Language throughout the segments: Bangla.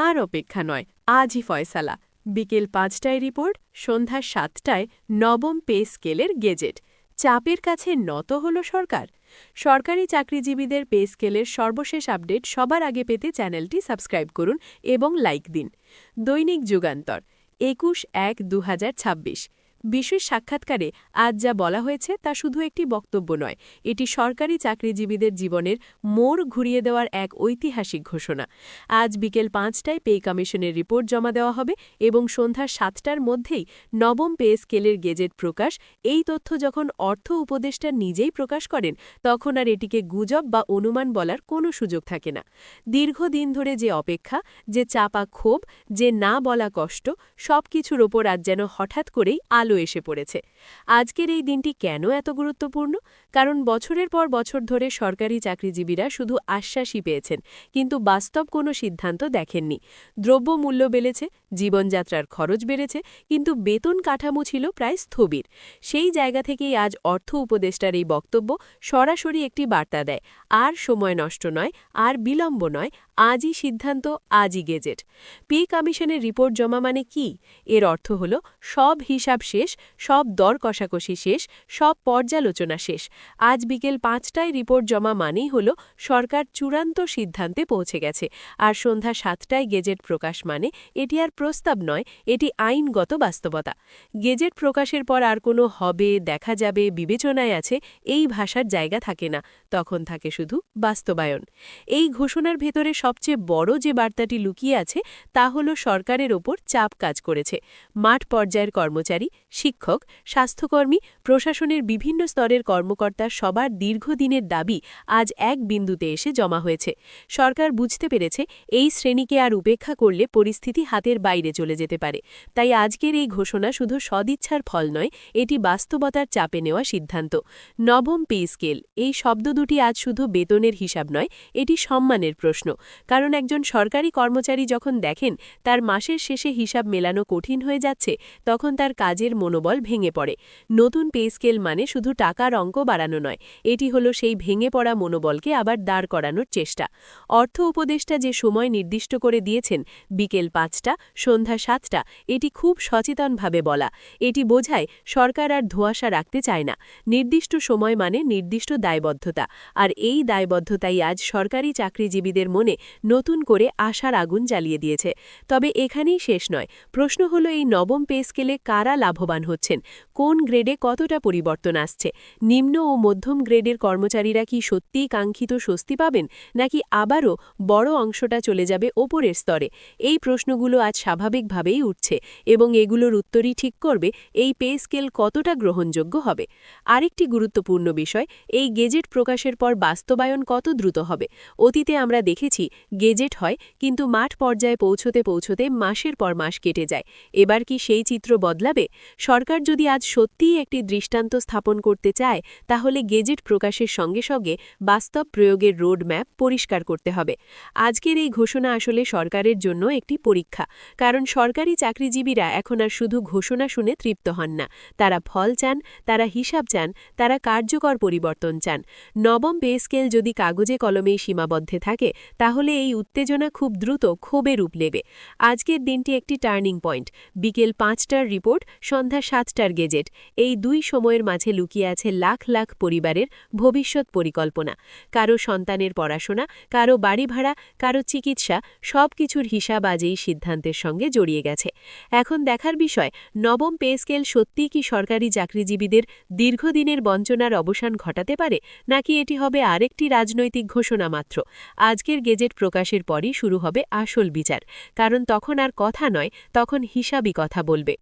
আর অপেক্ষা নয়, আজই ফয়সালা। বিকেল পাঁচটায় রিপোর্ট, সন্ধ্যা সাতটায় নবম পে স্কেলের গেজেট। চাপের কাছে নত হল সরকার। সরকারি চাকরিজীবীদের পে স্কেলের সর্বশেষ আপডেট সবার আগে পেতে চ্যানেলটি সাবস্ক্রাইব করুন এবং লাইক দিন। দৈনিক যুগান্তর, একুশ এক দু বিশেষ সাক্ষাৎকারে আজ যা বলা হয়েছে তা শুধু একটি বক্তব্য নয়, এটি সরকারি চাকরিজীবীদের জীবনের মোড় ঘুরিয়ে দেওয়ার এক ঐতিহাসিক ঘোষণা। আজ বিকেল পাঁচটায় পে কমিশনের রিপোর্ট জমা দেওয়া হবে এবং সন্ধ্যা সাতটার মধ্যেই নবম পে স্কেলের গেজেট প্রকাশ, এই তথ্য যখন অর্থ উপদেষ্টা নিজেই প্রকাশ করেন, তখন আর এটিকে গুজব বা অনুমান বলার কোনো সুযোগ থাকে না। দীর্ঘদিন ধরে যে অপেক্ষা, যে চাপা ক্ষোভ, যে না বলা কষ্ট সব কিছুর ওপর আজ যেন হঠাৎ করেই আলো আলো এসে পড়েছে। আজকের এই দিনটি কেন এত গুরুত্বপূর্ণ? কারণ বছরের পর বছর ধরে সরকারি চাকরিজীবীরা শুধু আশ্বাসই পেয়েছেন, কিন্তু বাস্তব কোনো সিদ্ধান্ত দেখেননি। দ্রব্যমূল্য বেড়েছে, জীবনযাত্রার খরচ বেড়েছে, কিন্তু বেতন কাঠামো ছিল প্রায় স্থবির। সেই জায়গা থেকেই আজ অর্থ উপদেষ্টার এই বক্তব্য সরাসরি একটি বার্তা দেয়। আর সময় নষ্ট নয়, আর বিলম্ব নয়, আজই সিদ্ধান্ত, আজই গেজেট। পে কমিশনের রিপোর্ট জমা মানে কি? এর অর্থ হল সব হিসাব শেষ সব দর কষাকষি শেষ, সব পর্যালোচনা শেষ। আজ বিকেল পাঁচটায় রিপোর্ট জমা মানেই হল সরকার চূড়ান্ত সিদ্ধান্তে পৌঁছে গেছে। আর সন্ধ্যা সাতটায় গেজেট প্রকাশ মানে এটি আর প্রস্তাব নয়, এটি আইনগত বাস্তবতা। গেজেট প্রকাশের পর আর কোনো হবে, দেখা যাবে, বিবেচনায় আছে, এই ভাষার জায়গা থাকে না, তখন থাকে শুধু বাস্তবায়ন। এই ঘোষণার ভেতরে সবচেয়ে বড় যে বার্তাটি লুকিয়ে আছে, তা হল সরকারের ওপর চাপ কাজ করেছে। মাঠ পর্যায়ের কর্মচারী শিক্ষক, স্বাস্থ্যকর্মী, প্রশাসনের বিভিন্ন স্তরের কর্মকর্তা সবার দীর্ঘদিনের দাবি আজ এক বিন্দুতে এসে জমা হয়েছে। সরকার বুঝতে পেরেছে এই শ্রেণীকে আর উপেক্ষা করলে পরিস্থিতি হাতের বাইরে চলে যেতে পারে। তাই আজকের এই ঘোষণা শুধু সদিচ্ছার ফল নয়, এটি বাস্তবতার চাপে নেওয়া সিদ্ধান্ত। নবম পে স্কেল, এই শব্দ দুটি আজ শুধু বেতনের হিসাব নয়, এটি সম্মানের প্রশ্ন। কারণ একজন সরকারি কর্মচারী যখন দেখেন তার মাসের শেষে হিসাব মেলানো কঠিন হয়ে যাচ্ছে, তখন তার কাজের মনোবল ভেঙে পড়ে। নতুন পে স্কেল মানে শুধু টাকার অঙ্ক বাড়ানো নয়, এটি হলো সেই ভেঙে পড়া মনোবলকে আবার দাঁড় করানোর চেষ্টা। অর্থ উপদেষ্টা যে সময় নির্দিষ্ট করে দিয়েছেন, বিকেল পাঁচটা, সন্ধ্যা সাতটা, এটি খুব সচেতনভাবে বলা। এটি বোঝায়, সরকার আর ধোঁয়াশা রাখতে চায় না। নির্দিষ্ট সময় মানে নির্দিষ্ট দায়বদ্ধতা। আর এই দায়বদ্ধতাই আজ সরকারি চাকরিজীবীদের মনে নতুন করে আশার আগুন জ্বালিয়ে দিয়েছে। তবে এখানেই শেষ নয়। প্রশ্ন হলো এই নবম পে স্কেলে কারা লাভবান হচ্ছেন। কোন গ্রেডে কতটা পরিবর্তন আসছে? নিম্ন ও মধ্যম গ্রেডের কর্মচারীরা কি সত্যিই কাঙ্ক্ষিত স্বস্তি পাবেন, নাকি আবারও বড় অংশটা চলে যাবে ওপরের স্তরে? এই প্রশ্নগুলো আজ স্বাভাবিকভাবেই উঠছে, এবং এগুলোর উত্তরই ঠিক করবে এই পে স্কেল কতটা গ্রহণযোগ্য হবে। আরেকটি গুরুত্বপূর্ণ বিষয়, এই গেজেট প্রকাশের পর বাস্তবায়ন কত দ্রুত হবে? অতীতে আমরা দেখেছি, গেজেট হয়, কিন্তু মাঠ পর্যায়ে পৌঁছতে পৌঁছতে মাসের পর মাস কেটে যায়। এবার কি সেই চিত্র বদলাবে? সরকার যদি আজ সত্যিই একটি দৃষ্টান্ত স্থাপন করতে চায়, তাহলে গেজেট প্রকাশের সঙ্গে সঙ্গে বাস্তব প্রয়োগের রোড ম্যাপ পরিষ্কার করতে হবে। আজকের এই ঘোষণা আসলে সরকারের জন্য একটি পরীক্ষা, কারণ সরকারি চাকরিজীবীরা এখন আর শুধু ঘোষণা শুনে তৃপ্ত হন না। তারা ফল চান, তারা হিসাব চান, তারা কার্যকর পরিবর্তন চান। নবম পে স্কেল যদি কাগজে কলমেই সীমাবদ্ধে থাকে, তাহলে এই উত্তেজনা খুব দ্রুত ক্ষোভে রূপ নেবে। আজকের দিনটি একটি টার্নিং পয়েন্ট। বিকেল পাঁচটার রিপোর্ট, সন্ধ্যা সাতটার গেজেট। এই দুই সময়ের মাঝে লুকিয়ে আছে লাখ লাখ পরিবারের ভবিষ্যৎ পরিকল্পনা। কারও সন্তানের পড়াশোনা, কারও বাড়ি ভাড়া, কারও চিকিৎসা সব কিছুর হিসাব আজ এই সিদ্ধান্তের সঙ্গে জড়িয়ে গেছে। এখন দেখার বিষয়, নবম পে স্কেল সত্যিই কি সরকারি চাকরিজীবীদের দীর্ঘদিনের বঞ্চনার অবসান ঘটাতে পারে, নাকি এটি হবে আরেকটি রাজনৈতিক ঘোষণা মাত্র? আজকের গেজেট প্রকাশের পরই শুরু হবে আসল বিচার। কারণ তখন আর কথা নয়, তখন হিসাবই কথা বলবে।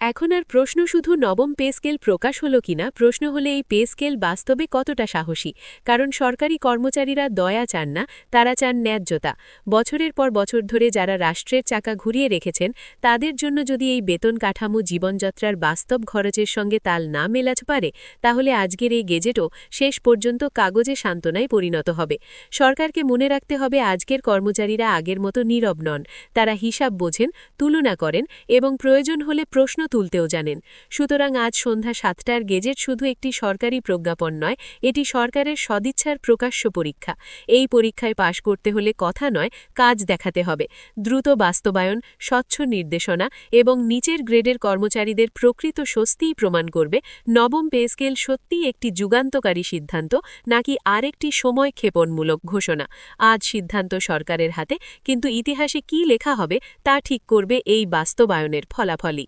এখন আর প্রশ্ন শুধু নবম পে স্কেল প্রকাশ হলো কিনা, প্রশ্ন হলে এই পে স্কেল বাস্তবে কতটা সাহসী? কারণ সরকারি কর্মচারীরা দয়া চান না, তারা চান ন্যায্যতা। বছরের পর বছর ধরে যারা রাষ্ট্রের চাকা ঘুরিয়ে রেখেছেন, তাদের জন্য যদি এই বেতন কাঠামো জীবনযাত্রার বাস্তব খরচের সঙ্গে তাল না মেলাতে পারে, তাহলে আজকের এই গেজেটও শেষ পর্যন্ত কাগজে সান্ত্বনায় পরিণত হবে। সরকারকে মনে রাখতে হবে আজকের কর্মচারীরা আগের মতো নীরব নন। তারা হিসাব বোঝেন, তুলনা করেন এবং প্রয়োজন হলে প্রশ্ন তুলতেও জানেন। সুতরাং আজ সন্ধ্যা সাতটার গেজেট শুধু একটি সরকারি প্রজ্ঞাপন নয়, এটি সরকারের সদিচ্ছার প্রকাশ্য পরীক্ষা। এই পরীক্ষায় পাশ করতে হলে কথা নয়, কাজ দেখাতে হবে। দ্রুত বাস্তবায়ন, স্বচ্ছ নির্দেশনা এবং নিচের গ্রেডের কর্মচারীদের প্রকৃত স্বস্তিই প্রমাণ করবে, নবম পে স্কেল সত্যিই একটি যুগান্তকারী সিদ্ধান্ত, নাকি আরেকটি সময় ক্ষেপণমূলক ঘোষণা। আজ সিদ্ধান্ত সরকারের হাতে, কিন্তু ইতিহাসে কি লেখা হবে, তা ঠিক করবে এই বাস্তবায়নের ফলাফলই।